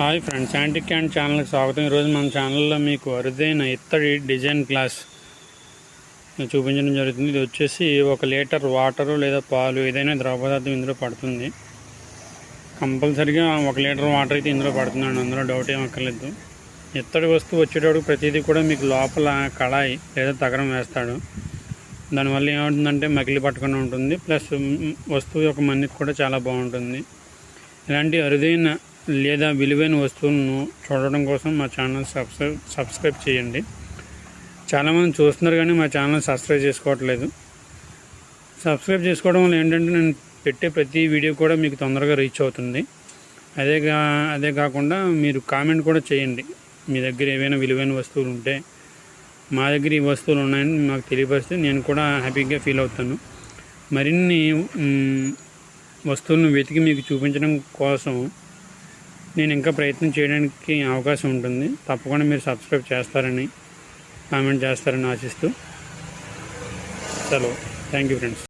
Hi friends antique క్యాండ్ ఛానల్కి స్వాగతం. ఈరోజు మన ఛానల్లో మీకు అరుదైన ఇత్తడి డిజైన్ గ్లాస్ చూపించడం జరుగుతుంది. ఇది వచ్చేసి ఒక లీటర్ వాటరు లేదా పాలు ఏదైనా ద్రవ పదార్థం ఇందులో పడుతుంది. కంపల్సరిగా ఒక లీటర్ వాటర్ అయితే ఇందులో పడుతుందండి. అందులో డౌట్ ఏం అక్కర్లేదు. ఇత్తడి వస్తువు వచ్చేటప్పుడు ప్రతిదీ కూడా మీకు లోపల కళాయి లేదా తగరం వేస్తాడు. దానివల్ల ఏమవుతుందంటే మకిలి పట్టకుండా ఉంటుంది. ప్లస్ వస్తువు యొక్క మన్నికి కూడా చాలా బాగుంటుంది. ఇలాంటి అరుదైన లేదా విలువైన వస్తువులను చూడడం కోసం మా ఛానల్ సబ్స్క్రైబ్ సబ్స్క్రైబ్ చేయండి. చాలామంది చూస్తున్నారు కానీ మా ఛానల్ సబ్స్క్రైబ్ చేసుకోవట్లేదు. సబ్స్క్రైబ్ చేసుకోవడం వల్ల ఏంటంటే నేను పెట్టే ప్రతి వీడియో కూడా మీకు తొందరగా రీచ్ అవుతుంది. అదే కా అదే కాకుండా మీరు కామెంట్ కూడా చేయండి. మీ దగ్గర ఏవైనా విలువైన వస్తువులు ఉంటే మా దగ్గర ఈ వస్తువులు ఉన్నాయని మాకు తెలియపరిస్తే నేను కూడా హ్యాపీగా ఫీల్ అవుతాను. మరిన్ని వస్తువులను వెతికి మీకు చూపించడం కోసం నేను ఇంకా ప్రయత్నం చేయడానికి అవకాశం ఉంటుంది. తప్పకుండా మీరు సబ్స్క్రైబ్ చేస్తారని కామెంట్ చేస్తారని ఆశిస్తూ సెలవు. Thank you friends.